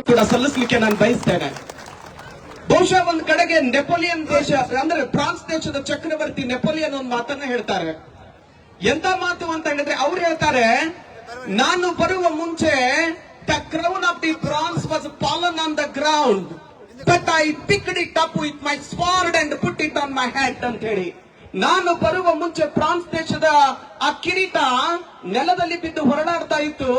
ಕೂಡ ಸಲ್ಲಿಸಲಿಕ್ಕೆ ನಾನು ಬಯಸ್ತೇನೆ. ಬಹುಶಃ ಒಂದ್ ಕಡೆಗೆ ನೆಪೋಲಿಯನ್ ದೇಶ, ಅಂದ್ರೆ ಫ್ರಾನ್ಸ್ ದೇಶದ ಚಕ್ರವರ್ತಿ ನೆಪೋಲಿಯನ್ ಒಂದು ಮಾತನ್ನ ಹೇಳ್ತಾರೆ. ಎಂತ ಮಾತು ಅಂತ ಹೇಳಿದ್ರೆ ಅವ್ರು ಹೇಳ್ತಾರೆ, ನಾನು ಬರುವ ಮುಂಚೆ the crown of the France was fallen on the ground but I picked it up with my sword and put it on my hat ಅಂತ ಹೇಳಿ. ನಾನು ಬರುವ ಮುಂಚೆ ಫ್ರಾನ್ಸ್ ದೇಶದ ಆ ಕಿರೀಟ ನೆಲದಲ್ಲಿ ಬಿದ್ದು ಹೊರಡಾಡ್ತಾ ಇತ್ತು.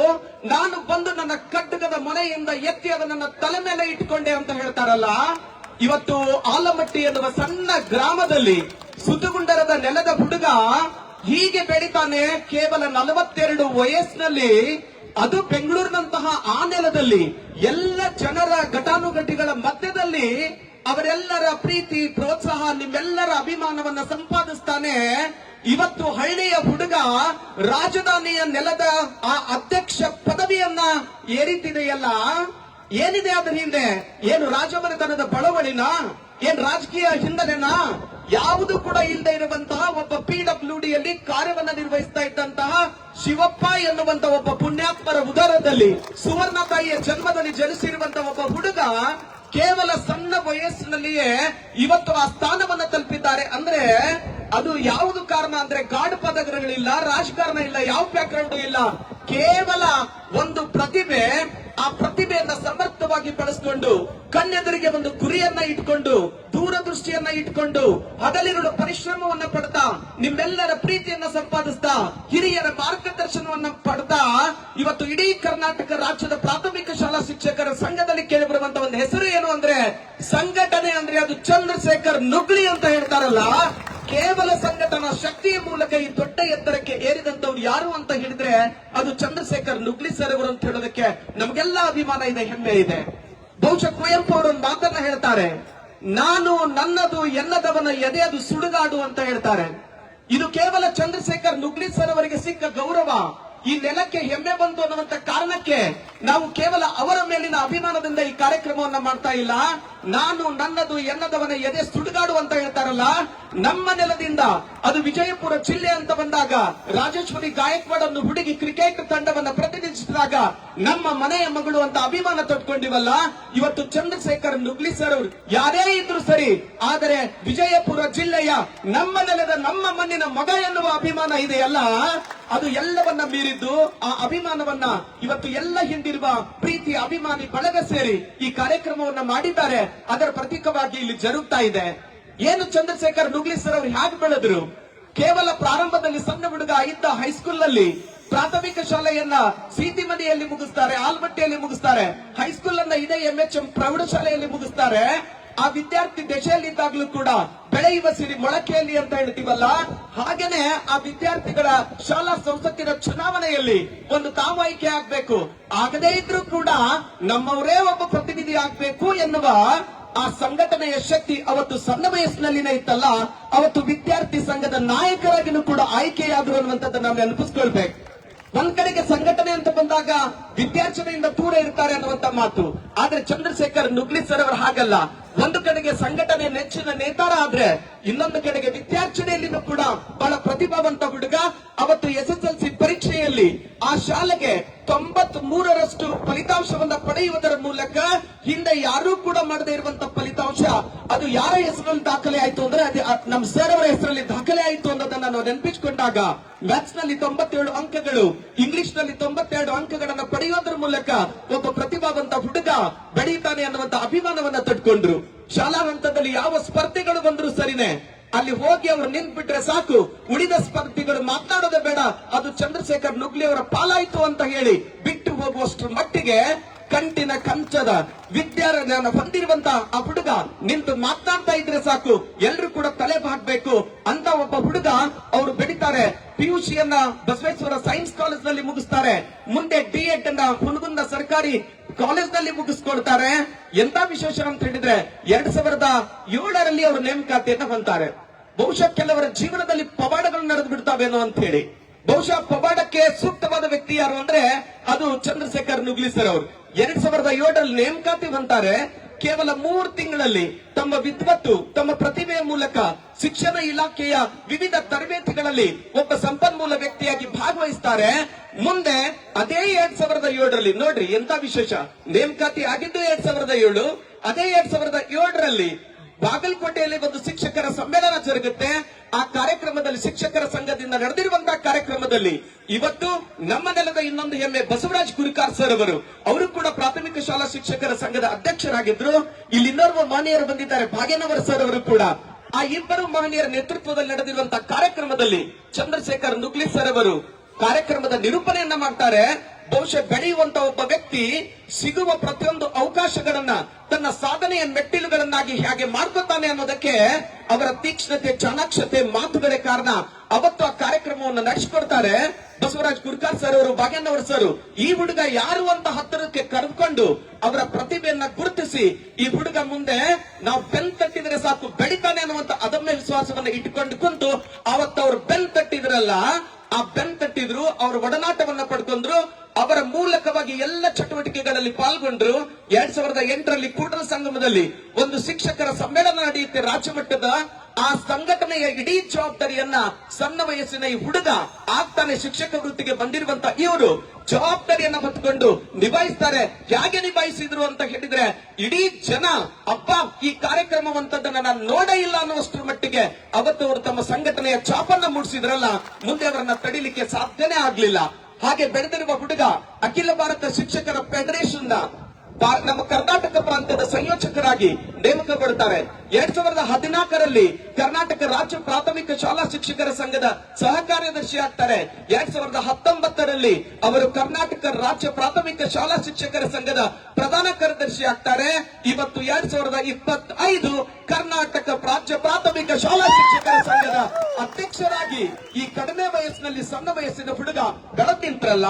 ನಾನು ಬಂದು ನನ್ನ ಕಡ್ಡಗದ ಮನೆಯಿಂದ ಎತ್ತಿ ಅದನ್ನ ತಲೆ ಮೇಲೆ ಇಟ್ಕೊಂಡೆ ಅಂತ ಹೇಳ್ತಾರಲ್ಲ. ಇವತ್ತು ಆಲಮಟ್ಟಿ ಎನ್ನುವ ಸಣ್ಣ ಗ್ರಾಮದಲ್ಲಿ ಸುತ್ತುಗುಂಡರದ ನೆಲದ ಹುಡುಗ ಹೀಗೆ ಬೆಳಿತಾನೆ. ಕೇವಲ ನಲವತ್ತೆರಡು ವಯಸ್ಸಿನಲ್ಲಿ. ಅದು ಬೆಂಗಳೂರಿನಂತಹ ಆ ನೆಲದಲ್ಲಿ ಎಲ್ಲ ಜನರ ಘಟಾನುಘಟಿಗಳ ಮಧ್ಯದಲ್ಲಿ ಅವರೆಲ್ಲರ ಪ್ರೀತಿ, ಪ್ರೋತ್ಸಾಹ, ನಿಮ್ಮೆಲ್ಲರ ಅಭಿಮಾನವನ್ನ ಸಂಪಾದಿಸ್ತಾನೆ. ಇವತ್ತು ಹಳ್ಳಿಯ ಹುಡುಗ ರಾಜಧಾನಿಯ ನೆಲದ ಆ ಅಧ್ಯಕ್ಷ ಪದವಿಯನ್ನ ಏರಿತಿದೆಯಲ್ಲ? ಏನಿದೆ ಅದರ ಹಿಂದೆ? ಏನು ರಾಜಮನೆತನದ ಬಳವಳಿನ? ಏನ್ ರಾಜಕೀಯ ಹಿನ್ನೆಲೆನ? ಯಾವುದು ಕೂಡ ಇಲ್ಲದೆ ಇರುವಂತಹ ಒಬ್ಬ ಪಿ ಡಬ್ಲ್ಯೂ ಡಿಯಲ್ಲಿ ಕಾರ್ಯವನ್ನ ನಿರ್ವಹಿಸ್ತಾ ಇದ್ದಂತಹ ಶಿವಪ್ಪ ಎನ್ನುವಂತ ಒಬ್ಬ ಪುಣ್ಯಾತ್ಮರ ಉದರದಲ್ಲಿ ಸುವರ್ಣ ತಾಯಿಯ ಜನ್ಮದಲ್ಲಿ ಜನಿಸಿರುವಂತಹ ಒಬ್ಬ ಹುಡುಗ ಕೇವಲ ಸಣ್ಣ ವಯಸ್ಸಿನಲ್ಲಿಯೇ ಇವತ್ತು ಆ ಸ್ಥಾನವನ್ನ ತಲುಪಿದ್ದಾರೆ. ಅಂದ್ರೆ ಅದು ಯಾವುದು ಕಾರಣ ಅಂದ್ರೆ ಗಾಡ್ ಪದಗಳಿಲ್ಲ ರಾಜಕಾರಣ ಇಲ್ಲ, ಯಾವ ಬ್ಯಾಕ್ಗ್ರೌಂಡ್ ಇಲ್ಲ. ಕೇವಲ ಒಂದು ಪ್ರತಿಭೆ, ಆ ಪ್ರತಿಭೆಯನ್ನ ಸಮರ್ಥವಾಗಿ ಬಳಸಿಕೊಂಡು, ಕಣ್ಣೆದುರಿಗೆ ಒಂದು ಗುರಿಯನ್ನ ಇಟ್ಕೊಂಡು ದೂರದೃಷ್ಟಿಯನ್ನ ಇಟ್ಕೊಂಡು ಹಗಲಿರುಳು ಪರಿಶ್ರಮವನ್ನ ಪಡ್ತಾ, ನಿಮ್ಮೆಲ್ಲರ ಪ್ರೀತಿಯನ್ನ ಸಂಪಾದಿಸ್ತಾ, ಹಿರಿಯರ ಮಾರ್ಗದರ್ಶನವನ್ನ ಪಡ್ತಾ, ಇವತ್ತು ಇಡೀ ಕರ್ನಾಟಕ ರಾಜ್ಯದ ಪ್ರಾಥಮಿಕ ಶಾಲಾ ಶಿಕ್ಷಕರ ಸಂಘದಲ್ಲಿ ಕೇಳಿಬರುವಂತ ಒಂದು ಹೆಸರು ಏನು ಅಂದ್ರೆ ಸಂಘಟನೆ ಅಂದ್ರೆ ಅದು ಚಂದ್ರಶೇಖರ್ ನುಗ್ಲಿ ಅಂತ ಹೇಳ್ತಾರಲ್ಲ. ಕೇವಲ ಸಂಘಟನಾ ಶಕ್ತಿಯ ಮೂಲಕ ಈ ದೊಡ್ಡ ಎತ್ತರಕ್ಕೆ ಏರಿದಂತವ್ರು ಯಾರು ಅಂತ ಹೇಳಿದ್ರೆ ಅದು ಚಂದ್ರಶೇಖರ್ ನುಗ್ಲಿ ಸರ್ ಅವರು ಅಂತ ಹೇಳೋದಕ್ಕೆ ನಮಗೆಲ್ಲ ಅಭಿಮಾನ ಇದೆ, ಹೆಮ್ಮೆ ಇದೆ. ಬಹುಶಃ ಕುವೆಂಪು ಅವರು ಒಂದು ಮಾತನ್ನ ಹೇಳ್ತಾರೆ. ನಾನು ನನ್ನದು ಎನ್ನದವನ ಎದೆ ಅದು ಸುಡುಗಾಡು ಅಂತ ಹೇಳ್ತಾರೆ. ಇದು ಕೇವಲ ಚಂದ್ರಶೇಖರ್ ನುಗ್ಲಿ ಅವರಿಗೆ ಸಿಕ್ಕ ಗೌರವ. ಈ ನೆಲಕ್ಕೆ ಹೆಮ್ಮೆ ಬಂತು ಅನ್ನುವಂತ ಕಾರಣಕ್ಕೆ ನಾವು ಕೇವಲ ಅವರ ಮೇಲಿನ ಅಭಿಮಾನದಿಂದ ಈ ಕಾರ್ಯಕ್ರಮವನ್ನ ಮಾಡ್ತಾ ಇಲ್ಲ. ನಾನು ನನ್ನದು ಎನ್ನದವನ ಎದೆ ಸುಡುಗಾಡು ಅಂತ ಹೇಳ್ತಾರಲ್ಲ, ನಮ್ಮ ನೆಲದಿಂದ ಅದು ವಿಜಯಪುರ ಜಿಲ್ಲೆ ಅಂತ ಬಂದಾಗ, ರಾಜೇಶ್ವರಿ ಗಾಯಕ್ವಾಡ್ ಅನ್ನು ಹುಡುಗಿ ಕ್ರಿಕೆಟ್ ತಂಡವನ್ನ ಪ್ರತಿನಿಧಿಸಿದಾಗ ನಮ್ಮ ಮನೆಯ ಮಗಳು ಅಂತ ಅಭಿಮಾನ ತೊಟ್ಕೊಂಡಿವಲ್ಲ, ಇವತ್ತು ಚಂದ್ರಶೇಖರ್ ನುಗ್ಲಿ ಸರ್ ಅವರು. ಯಾರೇ ಇದ್ರು ಸರಿ, ಆದರೆ ವಿಜಯಪುರ ಜಿಲ್ಲೆಯ ನಮ್ಮ ನೆಲದ ನಮ್ಮ ಮಣ್ಣಿನ ಮಗ ಎನ್ನುವ ಅಭಿಮಾನ ಇದೆಯಲ್ಲ, ಅದು ಎಲ್ಲವನ್ನ ಮೀರಿದ್ದು, ಆ ಅಭಿಮಾನವನ್ನ ಇವತ್ತು ಎಲ್ಲ ಹಿಂದಿರುವ ಪ್ರೀತಿ, ಅಭಿಮಾನಿ, ಬಳಗ ಸೇರಿ ಈ ಕಾರ್ಯಕ್ರಮವನ್ನ ಮಾಡಿದ್ದಾರೆ. ಅದರ ಪ್ರತೀಕವಾಗಿ ಇಲ್ಲಿ ಜರುಗ್ತಾ ಇದೆ. ಏನು ಚಂದ್ರಶೇಖರ್ ನುಗ್ಲಿ ಸರ್ ಅವರು ಹೇಗೆ ಬೆಳೆದ್ರು? ಕೇವಲ ಪ್ರಾರಂಭದಲ್ಲಿ ಸಣ್ಣ ಹುಡುಗ ಇದ್ದ ಹೈಸ್ಕೂಲ್ನಲ್ಲಿ ಪ್ರಾಥಮಿಕ ಶಾಲೆಯನ್ನ ಸೀತಿಮನೆಯಲ್ಲಿ ಮುಗಿಸ್ತಾರೆ, ಆಲ್ಮಟ್ಟಿಯಲ್ಲಿ ಮುಗಿಸ್ತಾರೆ ಹೈಸ್ಕೂಲ್ ಅನ್ನ ಇದೇ ಎಂ ಎಚ್ ಎಂ ಪ್ರೌಢಶಾಲೆಯಲ್ಲಿ ಮುಗಿಸ್ತಾರೆ. ಆ ವಿದ್ಯಾರ್ಥಿ ದಶೆಯಲ್ಲಿದ್ದಾಗ್ಲೂ ಕೂಡ ಬೆಳೆಯುವ ಸಿರಿ ಮೊಳಕೆಯಲ್ಲಿ ಅಂತ ಹೇಳ್ತೀವಲ್ಲ? ಹಾಗೇನೆ ಆ ವಿದ್ಯಾರ್ಥಿಗಳ ಶಾಲಾ ಸಂಸತ್ತಿನ ಚುನಾವಣೆಯಲ್ಲಿ ಒಂದು ತಾವು ಆಯ್ಕೆ ಆಗ್ಬೇಕು. ಆಗದೇ ಇದ್ರೂ ಕೂಡ ನಮ್ಮವರೇ ಒಬ್ಬ ಪ್ರತಿನಿಧಿ ಆಗ್ಬೇಕು ಎನ್ನುವ ಆ ಸಂಘಟನೆಯ ಶಕ್ತಿ ಅವತ್ತು ಸಣ್ಣ ವಯಸ್ಸಿನಲ್ಲಿನೇ ಇತ್ತಲ್ಲ, ಅವತ್ತು ವಿದ್ಯಾರ್ಥಿ ಸಂಘದ ನಾಯಕರಾಗಿನೂ ಕೂಡ ಆಯ್ಕೆಯಾದರು ಅನ್ನುವಂಥದ್ದು ನಾವು ನೆನಪಿಸ್ಕೊಳ್ಬೇಕು. ಒಂದ್ ಕಡೆಗೆ ಸಂಘಟನೆ ಅಂತ ಬಂದಾಗ ವಿದ್ಯಾರ್ಚನೆಯಿಂದ ದೂರ ಇರ್ತಾರೆ ಅನ್ನುವಂತ ಮಾತು. ಆದ್ರೆ ಚಂದ್ರಶೇಖರ್ ನುಗ್ಲಿ ಸರ್ ಅವರು ಹಾಗಲ್ಲ. ಒಂದು ಕಡೆಗೆ ಸಂಘಟನೆ ನೆಚ್ಚಿನ ನೇತಾರ ಆದ್ರೆ, ಇನ್ನೊಂದು ಕಡೆಗೆ ವಿದ್ಯಾರ್ಜನೆಯಲ್ಲಿನೂ ಕೂಡ ಬಹಳ ಪ್ರತಿಭಾವಂತ ಹುಡುಗ. ಅವತ್ತು ಎಸ್ ಎಸ್ ಎಲ್ ಸಿ ಪರೀಕ್ಷೆಯಲ್ಲಿ ಆ ಶಾಲೆಗೆ ತೊಂಬತ್ ಮೂರರಷ್ಟು ಫಲಿತಾಂಶವನ್ನ ಪಡೆಯುವುದರ ಮೂಲಕ ಹಿಂದೆ ಯಾರೂ ಕೂಡ ಮಾಡದೇ ಇರುವಂತ ಅದು ಯಾರ ಹೆಸರಲ್ಲಿ ದಾಖಲೆ ಆಯ್ತು ಅಂದ್ರೆ ನಮ್ಮ ಸರ್ ಅವರ ಹೆಸರಲ್ಲಿ ದಾಖಲೆ ಆಯ್ತು ಅನ್ನೋದನ್ನ ನಾವು ನೆನಪಿಸಿಕೊಂಡಾಗ ಮ್ಯಾಥ್ಸ್ನಲ್ಲಿ ತೊಂಬತ್ತೇಳು ಅಂಕಗಳು ಇಂಗ್ಲಿಷ್ನಲ್ಲಿ ತೊಂಬತ್ತೆರಡು ಅಂಕಗಳನ್ನ ಪಡೆಯೋದ್ರ ಮೂಲಕ ಒಬ್ಬ ಪ್ರತಿಭಾವಂತ ಹುಡುಗ ಬೆಳೀತಾನೆ ಅನ್ನುವಂತ ಅಭಿಮಾನವನ್ನ ತಟ್ಕೊಂಡ್ರು. ಶಾಲಾ ಹಂತದಲ್ಲಿ ಯಾವ ಸ್ಪರ್ಧೆಗಳು ಬಂದ್ರು ಸರಿನೇ, ಅಲ್ಲಿ ಹೋಗಿ ಅವರು ನಿಂತ್ಬಿಟ್ರೆ ಸಾಕು. ಉಳಿದ ಸ್ಪರ್ಧಿಗಳು ಮಾತನಾಡೋದೇ ಬೇಡ. ಅದು ಚಂದ್ರಶೇಖರ್ ನುಗ್ಲಿ ಅವರ ಪಾಲಾಯಿತು ಅಂತ ಹೇಳಿ ಬಿಟ್ಟು ಹೋಗುವಷ್ಟು ಮಟ್ಟಿಗೆ ಕಂಟಿನ ಕಂಚದ ವಿದ್ಯಾರಣ್ಯನ ಹೊಂದಿರುವಂತ ಆ ಹುಡುಗ ನಿಂತು ಮಾತಾಡ್ತಾ ಇದ್ರೆ ಸಾಕು. ಎಲ್ರು ಕೂಡ ತಲೆ ಬಾಗ್ಬೇಕು. ಅಂತ ಒಬ್ಬ ಹುಡುಗ ಅವರು ಬೆಳಿತಾರೆ. ಪಿಯುಸಿಯನ್ನ ಬಸವೇಶ್ವರ ಸೈನ್ಸ್ ಕಾಲೇಜ್ನಲ್ಲಿ ಮುಗಿಸ್ತಾರೆ. ಮುಂದೆ ಡಿ ಎಡ್ ಅನ್ನ ಹುನಗುಂದ ಸರ್ಕಾರಿ ಕಾಲೇಜ್ನಲ್ಲಿ ಮುಗಿಸ್ಕೊಳ್ತಾರೆ. ಎಂತ ವಿಶೇಷ ಅಂತ ಹೇಳಿದ್ರೆ ಎರಡ್ ಸಾವಿರದ ಏಳರಲ್ಲಿ ಅವರು ನೇಮಕಾತಿಯನ್ನ ಹೊಂತಾರೆ ಬಹುಶಃ ಕೆಲವರ ಜೀವನದಲ್ಲಿ ಪವಾಡಗಳು ನಡೆದು ಬಿಡ್ತಾವೇನೋ ಅಂತ ಹೇಳಿ. ಬಹುಶಃ ಪವಾಡಕ್ಕೆ ಸೂಕ್ತವಾದ ವ್ಯಕ್ತಿ ಯಾರು ಅಂದ್ರೆ ಅದು ಚಂದ್ರಶೇಖರ್ ನುಗ್ಲಿ ಸರ್ ಅವರು. ಎರಡ್ ಸಾವಿರದ ಏಳರಲ್ಲಿ ನೇಮಕಾತಿ ಬಂತಾರೆ ಕೇವಲ ಮೂರು ತಿಂಗಳಲ್ಲಿ ತಮ್ಮ ವಿದ್ವತ್ತು, ತಮ್ಮ ಪ್ರತಿಭೆಯ ಮೂಲಕ ಶಿಕ್ಷಣ ಇಲಾಖೆಯ ವಿವಿಧ ತರಬೇತಿಗಳಲ್ಲಿ ಒಬ್ಬ ಸಂಪನ್ಮೂಲ ವ್ಯಕ್ತಿಯಾಗಿ ಭಾಗವಹಿಸ್ತಾರೆ. ಮುಂದೆ ಅದೇ ಎರಡ್ ಸಾವಿರದ ಏಳರಲ್ಲಿ, ನೋಡ್ರಿ ಎಂತ ವಿಶೇಷ. ನೇಮಕಾತಿ ಆಗಿದ್ದು ಎರಡ್ ಸಾವಿರದ ಏಳು, ಅದೇ ಎರಡ್ ಸಾವಿರದ ಏಳರಲ್ಲಿ ಬಾಗಲಕೋಟೆಯಲ್ಲಿ ಒಂದು ಶಿಕ್ಷಕರ ಸಮ್ಮೇಳನ ಜರುಗುತ್ತೆ. ಆ ಕಾರ್ಯಕ್ರಮದಲ್ಲಿ ಶಿಕ್ಷಕರ ಸಂಘದಿಂದ ನಡೆದಿರುವಂತಹ ಕಾರ್ಯಕ್ರಮದಲ್ಲಿ ಇವತ್ತು ನಮ್ಮ ನೆಲದ ಇನ್ನೊಂದು ಹೆಮ್ಮೆ ಬಸವರಾಜ್ ಕುರಿಕಾರ್ ಸರ್ ಅವರು. ಅವರು ಕೂಡ ಪ್ರಾಥಮಿಕ ಶಾಲಾ ಶಿಕ್ಷಕರ ಸಂಘದ ಅಧ್ಯಕ್ಷರಾಗಿದ್ರು. ಇಲ್ಲಿ ಇನ್ನೋರ್ವ ಮಾನ್ಯರು ಬಂದಿದ್ದಾರೆ. ಭಾಗ್ಯನವರ ಸರ್ ಅವರು ಕೂಡ. ಆ ಇಬ್ಬರು ಮಹನೀಯರ ನೇತೃತ್ವದಲ್ಲಿ ನಡೆದಿರುವಂತಹ ಕಾರ್ಯಕ್ರಮದಲ್ಲಿ ಚಂದ್ರಶೇಖರ್ ನುಗ್ಲಿ ಸರ್ ಅವರು ಕಾರ್ಯಕ್ರಮದ ನಿರೂಪಣೆಯನ್ನ ಮಾಡ್ತಾರೆ. ಬಹುಶಃ ಬೆಳೆಯುವಂತ ಒಬ್ಬ ವ್ಯಕ್ತಿ ಸಿಗುವ ಪ್ರತಿಯೊಂದು ಅವಕಾಶಗಳನ್ನ ತನ್ನ ಸಾಧನೆಯ ಮೆಟ್ಟಿಲುಗಳನ್ನಾಗಿ ಹೇಗೆ ಮಾಡ್ಕೊತಾನೆ ಅನ್ನೋದಕ್ಕೆ ಅವರ ತೀಕ್ಷ್ಣತೆ, ಚಾಣಾಕ್ಷತೆ, ಮಾತುಗಳೇ ಕಾರಣ ಅವತ್ತು ಆ ಕಾರ್ಯಕ್ರಮವನ್ನು ನಡೆಸಿಕೊಡ್ತಾರೆ. ಬಸವರಾಜ್ ಗುರ್ಕಾರ್ ಸರ್ ಅವರು, ಭಾಗ್ಯನವರ ಸರ್ ಈ ಹುಡುಗ ಯಾರು ಅಂತ ಹತ್ತಿರಕ್ಕೆ ಕರೆದುಕೊಂಡು ಅವರ ಪ್ರತಿಭೆಯನ್ನ ಗುರುತಿಸಿ ಈ ಹುಡುಗ ಮುಂದೆ ನಾವು ಬೆನ್ ತಟ್ಟಿದ್ರೆ ಸಾಕು, ಬೆಳಿತಾನೆ ಅನ್ನುವಂತ ಅದಮ್ಯ ವಿಶ್ವಾಸವನ್ನ ಇಟ್ಟುಕೊಂಡು ಕುಂತು ಅವತ್ತು ಅವ್ರು ಬೆನ್ ತಟ್ಟಿದ್ರಲ್ಲ ಆ ಬೆನ್ ತಟ್ಟಿದ್ರು ಅವರ ಒಡನಾಟವನ್ನ ಪಡ್ಕೊಂಡ್ರು, ಅವರ ಮೂಲಕವಾಗಿ ಎಲ್ಲ ಚಟುವಟಿಕೆಗಳಲ್ಲಿ ಪಾಲ್ಗೊಂಡ್ರು. ಎರಡ್ ಸಾವಿರದ ಎಂಟರಲ್ಲಿ ಕೂಟರ ಸಂಗಮದಲ್ಲಿ ಒಂದು ಶಿಕ್ಷಕರ ಸಮ್ಮೇಳನ ನಡೆಯುತ್ತೆ ರಾಜ್ಯ ಮಟ್ಟದ ಆ ಸಂಘಟನೆಯ ಇಡೀ ಜವಾಬ್ದಾರಿಯನ್ನ ಸಣ್ಣ ವಯಸ್ಸಿನ ಈ ಹುಡುಗ ಆಗ್ತಾನೆ ಶಿಕ್ಷಕ ವೃತ್ತಿಗೆ ಬಂದಿರುವಂತ ಇವರು ಜವಾಬ್ದಾರಿಯನ್ನ ಹೊತ್ಕೊಂಡು ನಿಭಾಯಿಸ್ತಾರೆ. ಹೇಗೆ ನಿಭಾಯಿಸಿದ್ರು ಅಂತ ಹೇಳಿದ್ರೆ ಇಡೀ ಜನ, ಅಪ್ಪ, ಈ ಕಾರ್ಯಕ್ರಮವಂತದನ್ನ ನಾನು ನೋಡೇ ಇಲ್ಲ ಅನ್ನುವಷ್ಟರ ಮಟ್ಟಿಗೆ ಅವತ್ತು ಅವರು ತಮ್ಮ ಸಂಘಟನೆಯ ಚಾಪನ್ನ ಮೂಡಿಸಿದ್ರಲ್ಲ, ಮುಂದೆ ಅವರನ್ನ ತಡಿಲಿಕ್ಕೆ ಸಾಧ್ಯನೇ ಆಗ್ಲಿಲ್ಲ. ಹಾಗೆ ಬೆಳೆದಿರುವ ಹುಡುಗ ಅಖಿಲ ಭಾರತ ಶಿಕ್ಷಕರ ಫೆಡರೇಷನ್ ನಮ್ಮ ಕರ್ನಾಟಕ ಪ್ರಾಂತ್ಯದ ಸಂಯೋಜಕರಾಗಿ ನೇಮಕಗೊಳ್ಳುತ್ತಾರೆ. ಎರಡ್ ಸಾವಿರದ ಹದಿನಾಲ್ಕರಲ್ಲಿ ಕರ್ನಾಟಕ ರಾಜ್ಯ ಪ್ರಾಥಮಿಕ ಶಾಲಾ ಶಿಕ್ಷಕರ ಸಂಘದ ಸಹ ಕಾರ್ಯದರ್ಶಿ ಆಗ್ತಾರೆ. ಎರಡ್ ಸಾವಿರದ ಹತ್ತೊಂಬತ್ತರಲ್ಲಿ ಅವರು ಕರ್ನಾಟಕ ರಾಜ್ಯ ಪ್ರಾಥಮಿಕ ಶಾಲಾ ಶಿಕ್ಷಕರ ಸಂಘದ ಪ್ರಧಾನ ಕಾರ್ಯದರ್ಶಿ ಆಗ್ತಾರೆ. ಇವತ್ತು ಎರಡ್ ಸಾವಿರದ ಇಪ್ಪತ್ತೈದು ಕರ್ನಾಟಕ ರಾಜ್ಯ ಪ್ರಾಥಮಿಕ ಶಾಲಾ ಶಿಕ್ಷಕರ ಸಂಘದ ಅಧ್ಯಕ್ಷರಾಗಿ ಈ ಕಡಿಮೆ ವಯಸ್ಸಿನಲ್ಲಿ, ಸಣ್ಣ ವಯಸ್ಸಿನ ಹುಡುಗ ಬೆಳದಿಂತ್ರಲ್ಲ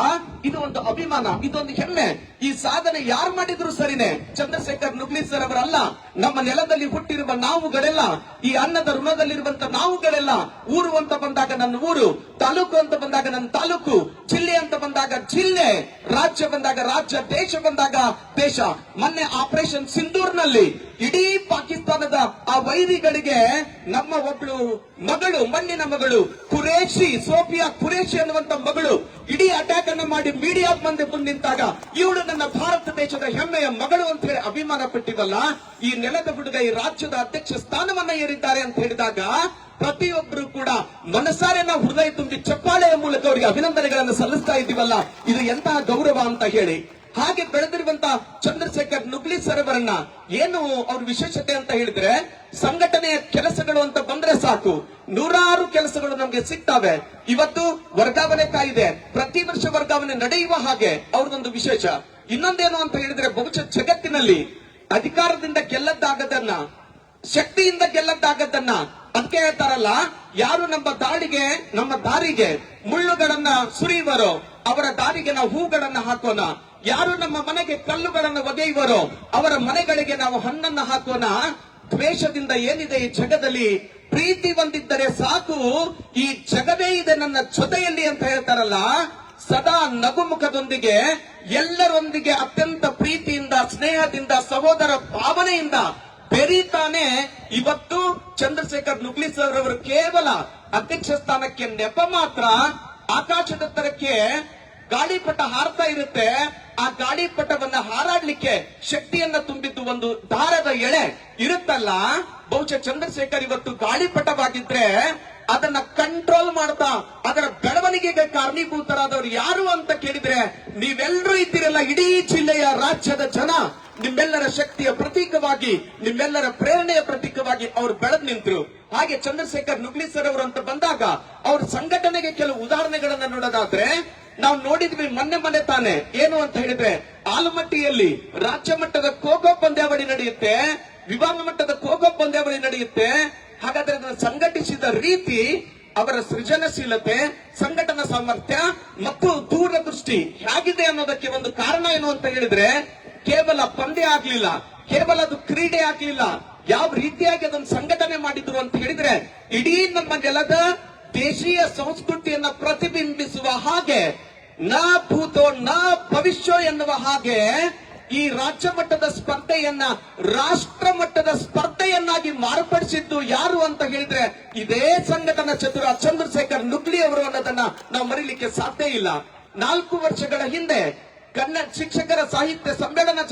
ಇದು ಒಂದು ಅಭಿಮಾನ, ಇದೊಂದು ಹೆಮ್ಮೆ. ಈ ಸಾಧನೆ ಯಾರು ಮಾಡಿದ್ರು ಸರಿನೇ. ಚಂದ್ರಶೇಖರ್ ನುಗ್ಲಿ ಸರ್ ಅವರಲ್ಲ. ನಮ್ಮ ನೆಲದಲ್ಲಿ ಹುಟ್ಟಿರುವ ನಾವುಗಳೆಲ್ಲ, ಈ ಅನ್ನದ ಋಣದಲ್ಲಿರುವಂತ ನಾವುಗಳೆಲ್ಲ ಊರು ಅಂತ ಬಂದಾಗ ನನ್ನ ಊರು, ತಾಲೂಕು ಅಂತ ಬಂದಾಗ ನನ್ನ ತಾಲೂಕು, ಜಿಲ್ಲೆ ಅಂತ ಬಂದಾಗ ಜಿಲ್ಲೆ, ರಾಜ್ಯ ಬಂದಾಗ ರಾಜ್ಯ, ದೇಶ ಬಂದಾಗ ದೇಶ. ಮೊನ್ನೆ ಆಪರೇಷನ್ ಸಿಂಧೂರ್ನಲ್ಲಿ ಇಡೀ ಪಾಕಿಸ್ತಾನದ ಆ ವೈರಿಗಳಿಗೆ ನಮ್ಮ ಒಬ್ಳು ಮಗಳು, ಮಣ್ಣಿನ ಮಗಳು ಕುರೇಶಿ ಸೋಫಿಯಾ ಕುರೇಶಿ ಅನ್ನುವಂತ ಮಗಳು ಇಡೀ ಅಟ್ಯಾಕ್ ಅನ್ನು ಮಾಡಿ ಮೀಡಿಯಾ ಮುಂದೆ ಬಂದು ನಿಂತಾಗ, ಇವಳು ನನ್ನ ಭಾರತ ದೇಶದ ಹೆಮ್ಮೆಯ ಮಗಳು ಅಂತ ಹೇಳಿ ಅಭಿಮಾನ ಪಟ್ಟಿದಲ್ಲ ಈ ನೆಲದ ಹುಡುಗ ಈ ರಾಜ್ಯದ ಅಧ್ಯಕ್ಷ ಸ್ಥಾನವನ್ನ ಏರಿದ್ದಾರೆ ಅಂತ ಹೇಳಿದಾಗ ಪ್ರತಿಯೊಬ್ಬರು ಕೂಡ ಮನಸಾರೆ ನಾವು ಹೃದಯ ತುಂಬಿ ಚಪ್ಪಾಳೆಯ ಮೂಲಕ ಅವರಿಗೆ ಅಭಿನಂದನೆಗಳನ್ನು ಸಲ್ಲಿಸ್ತಾ ಇದ್ದೀವಲ್ಲ, ಇದು ಎಂತಹ ಗೌರವ ಅಂತ ಹೇಳಿ. ಹಾಗೆ ಬೆಳೆದಿರುವಂತ ಚಂದ್ರಶೇಖರ್ ನುಗ್ಲಿ ಸರ್ ಅವರನ್ನ ಏನು ಅವ್ರ ವಿಶೇಷತೆ ಅಂತ ಹೇಳಿದ್ರೆ, ಸಂಘಟನೆಯ ಕೆಲಸಗಳು ಅಂತ ಬಂದ್ರೆ ಸಾಕು. ನೂರಾರು ಕೆಲಸಗಳು ನಮ್ಗೆ ಸಿಗ್ತವೆ. ಇವತ್ತು ವರ್ಗಾವಣೆ ಕಾಯಿದೆ, ಪ್ರತಿ ವರ್ಷ ವರ್ಗಾವಣೆ ನಡೆಯುವ ಹಾಗೆ ಅವ್ರದೊಂದು ವಿಶೇಷ. ಇನ್ನೊಂದೇನು ಅಂತ ಹೇಳಿದ್ರೆ ಬಹುಶಃ ಜಗತ್ತಿನಲ್ಲಿ ಅಧಿಕಾರದಿಂದ ಗೆಲ್ಲದ್ದಾಗದನ್ನ, ಶಕ್ತಿಯಿಂದ ಗೆಲ್ಲದ್ದಾಗದನ್ನ ಅದಕ್ಕೆ ಹೇಳ್ತಾರಲ್ಲ, ಯಾರು ನಮ್ಮ ದಾಳಿಗೆ ನಮ್ಮ ದಾರಿಗೆ ಮುಳ್ಳುಗಳನ್ನ ಸುರಿಯುವರೋ, ಅವರ ದಾರಿಗೆ ನಾವು ಹೂಗಳನ್ನ ಹಾಕೋಣ. ಯಾರು ನಮ್ಮ ಮನೆಗೆ ಕಲ್ಲುಗಳನ್ನ ಒಗೆಯುವರೋ, ಅವರ ಮನೆಗಳಿಗೆ ನಾವು ಹಣ್ಣನ್ನ ಹಾಕೋಣ. ದ್ವೇಷದಿಂದ ಏನಿದೆ ಈ ಜಗದಲ್ಲಿ? ಪ್ರೀತಿ ಒಂದಿದ್ದರೆ ಸಾಕು. ಈ ಜಗವೇ ಇದೆ ನನ್ನ ಜೊತೆಯಲ್ಲಿ ಅಂತ ಹೇಳ್ತಾರಲ್ಲ, ಸದಾ ನಗುಮುಖದೊಂದಿಗೆ ಎಲ್ಲರೊಂದಿಗೆ ಅತ್ಯಂತ ಪ್ರೀತಿಯಿಂದ ಸ್ನೇಹದಿಂದ, ಸಹೋದರ ಭಾವನೆಯಿಂದ ಬೆರೀತಾನೆ ಇವತ್ತು ಚಂದ್ರಶೇಖರ್ ನುಗ್ಲಿ ಸರ್ ಅವರು ಕೇವಲ ಅಧ್ಯಕ್ಷ ಸ್ಥಾನಕ್ಕೆ ನೆಪ ಮಾತ್ರ, ಆಕಾಶದತ್ತರಕ್ಕೆ ಗಾಳಿಪಟ ಹಾರ್ತಾ ಇರುತ್ತೆ. ಆ ಗಾಳಿಪಟವನ್ನ ಹಾರಾಡ್ಲಿಕ್ಕೆ ಶಕ್ತಿಯನ್ನ ತುಂಬಿದ್ದು ಒಂದು ದಾರದ ಎಳೆ ಇರುತ್ತಲ್ಲ? ಬಹುಶಃ ಚಂದ್ರಶೇಖರ್ ಇವತ್ತು ಗಾಳಿಪಟವಾಗಿದ್ರೆ ಅದನ್ನ ಕಂಟ್ರೋಲ್ ಮಾಡ್ತಾ, ಅದರ ಬೆಳವಣಿಗೆಗೆ ಕಾರಣೀಭೂತರಾದವರು ಯಾರು ಅಂತ ಕೇಳಿದ್ರೆ, ನೀವೆಲ್ಲರೂ ಇದ್ದೀರಲ್ಲ ಇಡೀ ಜಿಲ್ಲೆಯ ರಾಜ್ಯದ ಜನ. ನಿಮ್ಮೆಲ್ಲರ ಶಕ್ತಿಯ ಪ್ರತೀಕವಾಗಿ, ನಿಮ್ಮೆಲ್ಲರ ಪ್ರೇರಣೆಯ ಪ್ರತೀಕವಾಗಿ ಅವರು ಬೆಳೆದ್ ನಿಂತರು. ಹಾಗೆ ಚಂದ್ರಶೇಖರ್ ನುಗ್ಲಿ ಸರ್ ಅವರು ಅಂತ ಬಂದಾಗ, ಅವ್ರ ಸಂಘಟನೆಗೆ ಕೆಲವು ಉದಾಹರಣೆಗಳನ್ನ ನೋಡೋದಾದ್ರೆ, ನಾವು ನೋಡಿದ್ವಿ ಮೊನ್ನೆ ಮೊನ್ನೆ ತಾನೆ. ಏನು ಅಂತ ಹೇಳಿದ್ರೆ, ಆಲಮಟ್ಟಿಯಲ್ಲಿ ರಾಜ್ಯ ಮಟ್ಟದ ಖೋಖೋ ಪಂದ್ಯಾವಳಿ ನಡೆಯುತ್ತೆ, ವಿಭಾಗ ಮಟ್ಟದ ಖೋಖೋ ಪಂದ್ಯಾವಳಿ ನಡೆಯುತ್ತೆ ಹಾಗಾದ್ರೆ ಅದನ್ನು ಸಂಘಟಿಸಿದ ರೀತಿ ಅವರ ಸೃಜನಶೀಲತೆ, ಸಂಘಟನಾ ಸಾಮರ್ಥ್ಯ ಮತ್ತು ದೂರದೃಷ್ಟಿ ಹೇಗಿದೆ ಅನ್ನೋದಕ್ಕೆ ಒಂದು ಕಾರಣ ಏನು ಅಂತ ಹೇಳಿದ್ರೆ, ಕೇವಲ ಪಂದ್ಯ ಆಗ್ಲಿಲ್ಲ, ಕೇವಲ ಅದು ಕ್ರೀಡೆ ಆಗ್ಲಿಲ್ಲ, ಯಾವ ರೀತಿಯಾಗಿ ಅದನ್ನು ಸಂಘಟನೆ ಮಾಡಿದ್ರು ಅಂತ ಹೇಳಿದ್ರೆ, ಇಡೀ ನಮ್ಮ ನೆಲದ ದೇಶೀಯ ಸಂಸ್ಕೃತಿಯನ್ನ ಪ್ರತಿಬಿಂಬಿಸುವ ಹಾಗೆ, ನ ಭೂತೋ ನ ಭವಿಷ್ಯ ಎನ್ನುವ ಹಾಗೆ ಈ ರಾಜ್ಯ ಮಟ್ಟದ ಸ್ಪರ್ಧೆಯನ್ನ, ರಾಷ್ಟ್ರ ಮಟ್ಟದ ಸ್ಪರ್ಧೆಯನ್ನಾಗಿ ಮಾರ್ಪಡಿಸಿದ್ದು ಯಾರು ಅಂತ ಹೇಳಿದ್ರೆ ಇದೇ ಸಂಘಟನಾ ಚತುರ ಚಂದ್ರಶೇಖರ್ ನುಗ್ಲಿ ಅವರು ಅನ್ನೋದನ್ನ ನಾವು ಮರೀಲಿಕ್ಕೆ ಸಾಧ್ಯ ಇಲ್ಲ. ನಾಲ್ಕು ವರ್ಷಗಳ ಹಿಂದೆ ಕನ್ನಡ ಶಿಕ್ಷಕರ ಸಾಹಿತ್ಯ ಸಮ್ಮೇಳನ